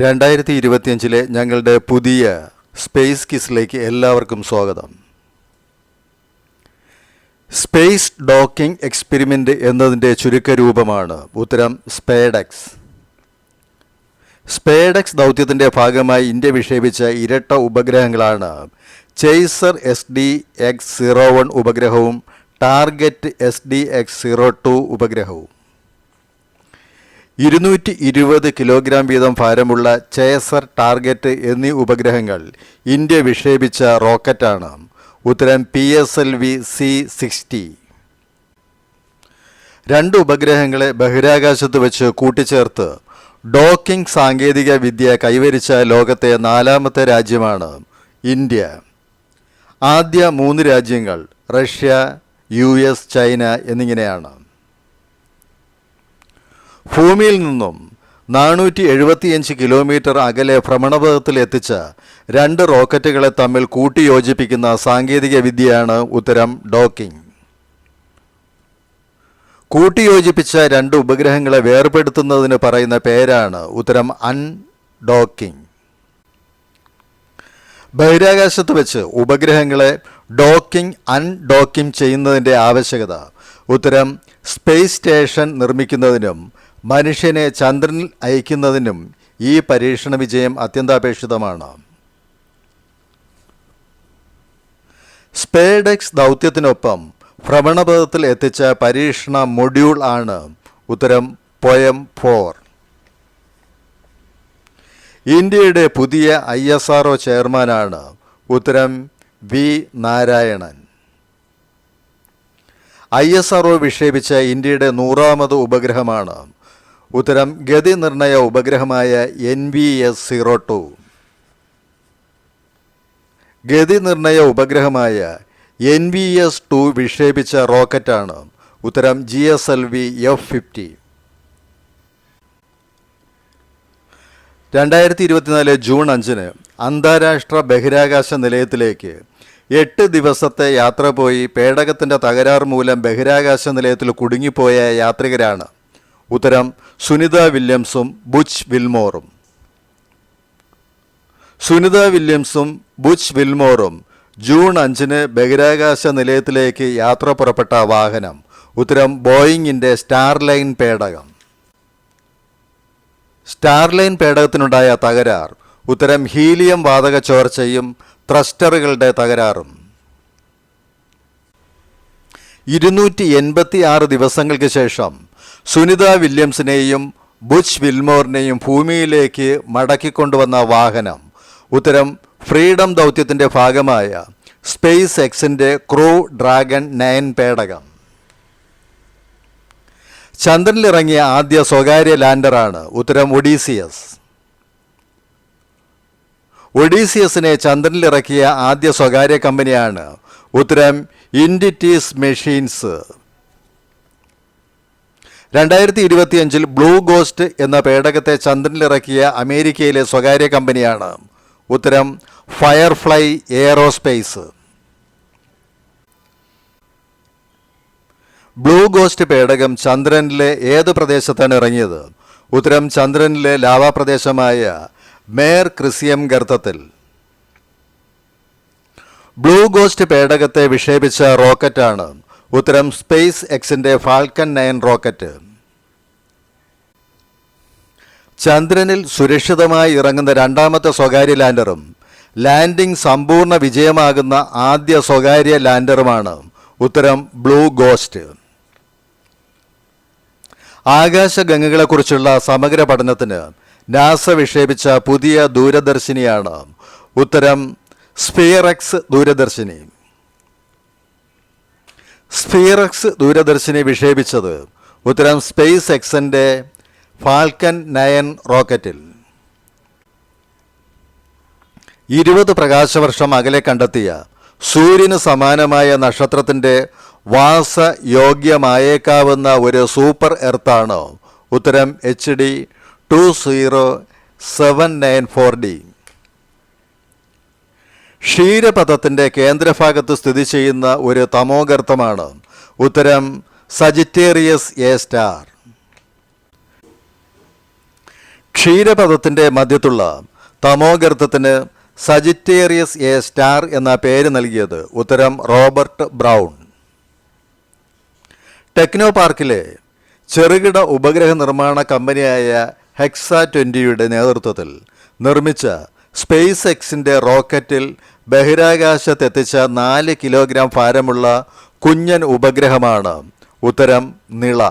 രണ്ടായിരത്തി ഇരുപത്തിയഞ്ചിലെ ഞങ്ങളുടെ പുതിയ സ്പേസ് കിസിലേക്ക് എല്ലാവർക്കും സ്വാഗതം. സ്പേസ് ഡോക്കിംഗ് എക്സ്പെരിമെന്റ് എന്നതിന്റെ ചുരുക്കരൂപമാണ് ഉത്തരം സ്പേഡക്സ്. സ്പേഡക്സ് ദൗത്യത്തിന്റെ ഭാഗമായി ഇന്ത്യ വിക്ഷേപിച്ച ഇരട്ട ഉപഗ്രഹങ്ങളാണ്. Chaser S D X zero one ഉപഗ്രഹവും target S D X zero two ഉപഗ്രഹവും. ഇരുന്നൂറ്റി ഇരുപത് കിലോഗ്രാം വീതം ഭാരമുള്ള ചേസർ ടാർഗറ്റ് എന്നീ ഉപഗ്രഹങ്ങൾ ഇന്ത്യ വിക്ഷേപിച്ച റോക്കറ്റാണ്. ഉത്തരം P S L V C sixty. രണ്ട് ഉപഗ്രഹങ്ങളെ ബഹിരാകാശത്ത് വെച്ച് കൂട്ടിച്ചേർത്ത് ഡോക്കിംഗ് സാങ്കേതിക വിദ്യ കൈവരിച്ച ലോകത്തെ നാലാമത്തെ രാജ്യമാണ് ഇന്ത്യ. ആദ്യ മൂന്ന് രാജ്യങ്ങൾ റഷ്യ യു എസ് ചൈന എന്നിങ്ങനെയാണ്. ഭൂമിയിൽ നിന്നും നാനൂറ്റി എഴുപത്തിയഞ്ച് കിലോമീറ്റർ അകലെ ഭ്രമണപഥത്തിൽ എത്തിച്ച രണ്ട് റോക്കറ്റുകളെ തമ്മിൽ കൂട്ടിയോജിപ്പിക്കുന്ന സാങ്കേതിക വിദ്യയാണ് ഉത്തരം ഡോക്കിംഗ്. കൂട്ടിയോജിപ്പിച്ച രണ്ട് ഉപഗ്രഹങ്ങളെ വേർപെടുത്തുന്നതിന് പറയുന്ന പേരാണ് ഉത്തരം അൺ ഡോക്കിംഗ്. ബഹിരാകാശത്ത് വെച്ച് ഉപഗ്രഹങ്ങളെ ഡോക്കിംഗ് അൺഡോക്കിംഗ് ചെയ്യുന്നതിന്റെ ആവശ്യകത ഉത്തരം സ്പേസ് സ്റ്റേഷൻ നിർമ്മിക്കുന്നതിനും മനുഷ്യനെ ചന്ദ്രനിൽ അയക്കുന്നതിനും ഈ പരീക്ഷണ വിജയം അത്യന്താപേക്ഷിതമാണ്. സ്പേഡെക്സ് ദൗത്യത്തിനൊപ്പം ഭ്രമണപഥത്തിൽ എത്തിച്ച പരീക്ഷണ മൊഡ്യൂൾ ആണ് ഉത്തരം പോയം ഫോർ. ഇന്ത്യയുടെ പുതിയ ഐ എസ് ആർ ഒ ചെയർമാനാണ് ഉത്തരം V Narayanan. I S R O വിക്ഷേപിച്ച ഇന്ത്യയുടെ നൂറാമത് ഉപഗ്രഹമാണ് ഉത്തരം ഗതി നിർണയ ഉപഗ്രഹമായ N V S zero two ഗതി നിർണയ ഉപഗ്രഹമായ എൻ വി എസ് ടു വിക്ഷേപിച്ച റോക്കറ്റാണ്. ഉത്തരം G S L V F fifty രണ്ടായിരത്തി ഇരുപത്തിനാല് ജൂൺ അഞ്ചിന് അന്താരാഷ്ട്ര ബഹിരാകാശ നിലയത്തിലേക്ക് എട്ട് ദിവസത്തെ യാത്ര പോയി പേടകത്തിന്റെ തകരാർ മൂലം ബഹിരാകാശ നിലയത്തിൽ കുടുങ്ങിപ്പോയ യാത്രികരാണ്. ഉത്തരം സുനിത വില്യംസും ബുച്ച് വിൽമോറും. സുനിത വില്യംസും ബുച്ച് വിൽമോറും ജൂൺ അഞ്ചിന് ബഹിരാകാശ നിലയത്തിലേക്ക് യാത്ര പുറപ്പെട്ട വാഹനം. ഉത്തരം ബോയിങ്ങിന്റെ സ്റ്റാർലൈൻ പേടകം. സ്റ്റാർലൈൻ പേടകത്തിനുണ്ടായ തകരാർ. ഉത്തരം ഹീലിയം വാതക ചോർച്ചയും ത്രസ്റ്ററുകളുടെ തകരാറും. ഇരുന്നൂറ്റി എൺപത്തി ആറ് ദിവസങ്ങൾക്ക് ശേഷം സുനിത വില്യംസിനെയും ബുച്ച് വിൽമോറിനെയും ഭൂമിയിലേക്ക് മടക്കിക്കൊണ്ടുവന്ന വാഹനം. ഉത്തരം ഫ്രീഡം ദൗത്യത്തിന്റെ ഭാഗമായ സ്പേസ് എക്സിന്റെ ക്രൂ ഡ്രാഗൺ നയൻ പേടകം. ചന്ദ്രനിലിറങ്ങിയ ആദ്യ സ്വകാര്യ ലാൻഡറാണ് ഉത്തരം ഒഡീസിയസ്. ഒഡീസിയസിനെ ചന്ദ്രനിലിറക്കിയ ആദ്യ സ്വകാര്യ കമ്പനിയാണ് ഉത്തരം ഇൻഡിറ്റീസ് മെഷീൻസ്. രണ്ടായിരത്തി ഇരുപത്തിയഞ്ചിൽ ബ്ലൂ ഗോസ്റ്റ് എന്ന പേടകത്തെ ചന്ദ്രനിലിറക്കിയ അമേരിക്കയിലെ സ്വകാര്യ കമ്പനിയാണ്. ഉത്തരം ഫയർഫ്ലൈ എയറോസ്പേസ്. ബ്ലൂ ഗോസ്റ്റ് പേടകം ചന്ദ്രനിലെ ഏത് പ്രദേശത്താണ് ഇറങ്ങിയത്? ഉത്തരം ചന്ദ്രനിലെ ലാവാ പ്രദേശമായ മേർ ക്രിസിയം ഗർത്തത്തിൽ. ബ്ലൂ ഗോസ്റ്റ് പേടകത്തെ വിക്ഷേപിച്ച റോക്കറ്റാണ്. ഉത്തരം സ്പേസ് എക്സിന്റെ ഫാൽക്കൺ നയൻ റോക്കറ്റ്. ചന്ദ്രനിൽ സുരക്ഷിതമായി ഇറങ്ങുന്ന രണ്ടാമത്തെ സ്വകാര്യ ലാൻഡറും ലാൻഡിംഗ് സമ്പൂർണ വിജയമാകുന്ന ആദ്യ സ്വകാര്യ ലാൻഡറുമാണ്. ഉത്തരം ബ്ലൂ ഗോസ്റ്റ്. ആകാശഗംഗകളെക്കുറിച്ചുള്ള സമഗ്ര പഠനത്തിന് നാസ വിക്ഷേപിച്ച പുതിയ ദൂരദർശിനിയാണ്. ഉത്തരം സ്പിയറക്സ് ദൂരദർശിനി. സ്ഫിയറക്സ് ദൂരദർശിനി വിക്ഷേപിച്ചത് ഉത്തരം സ്പേസ് എക്സിന്റെ ഫാൽക്കൻ നയൻ റോക്കറ്റിൽ. ഇരുപത് പ്രകാശവർഷം അകലെ കണ്ടെത്തിയ സൂര്യന് സമാനമായ നക്ഷത്രത്തിന്റെ വാസയോഗ്യമായേക്കാവുന്ന ഒരു സൂപ്പർ എർത്താണ് ഉത്തരം H D two zero seven nine four D. ക്ഷീരപഥത്തിന്റെ കേന്ദ്രഭാഗത്ത് സ്ഥിതി ചെയ്യുന്ന ഒരു തമോഗർത്തമാണ്. ഉത്തരം സജിറ്റേറിയസ് എ സ്റ്റാർ ക്ഷീരപഥത്തിന്റെ മധ്യത്തുള്ള തമോഗർത്തത്തിന് സജിറ്റേറിയസ് എ സ്റ്റാർ എന്ന പേര് നൽകിയത് ഉത്തരം റോബർട്ട് ബ്രൗൺ ടെക്നോ പാർക്കിലെ ചെറുകിട ഉപഗ്രഹ നിർമ്മാണ കമ്പനിയായ ഹെക്സ ട്വന്റിയുടെ നേതൃത്വത്തിൽ നിർമ്മിച്ച സ്പേസ് എക്സിന്റെ റോക്കറ്റിൽ ബഹിരാകാശത്തെത്തിച്ച നാല് കിലോഗ്രാം ഭാരമുള്ള കുഞ്ഞൻ ഉപഗ്രഹമാണ്. ഉത്തരം നിള.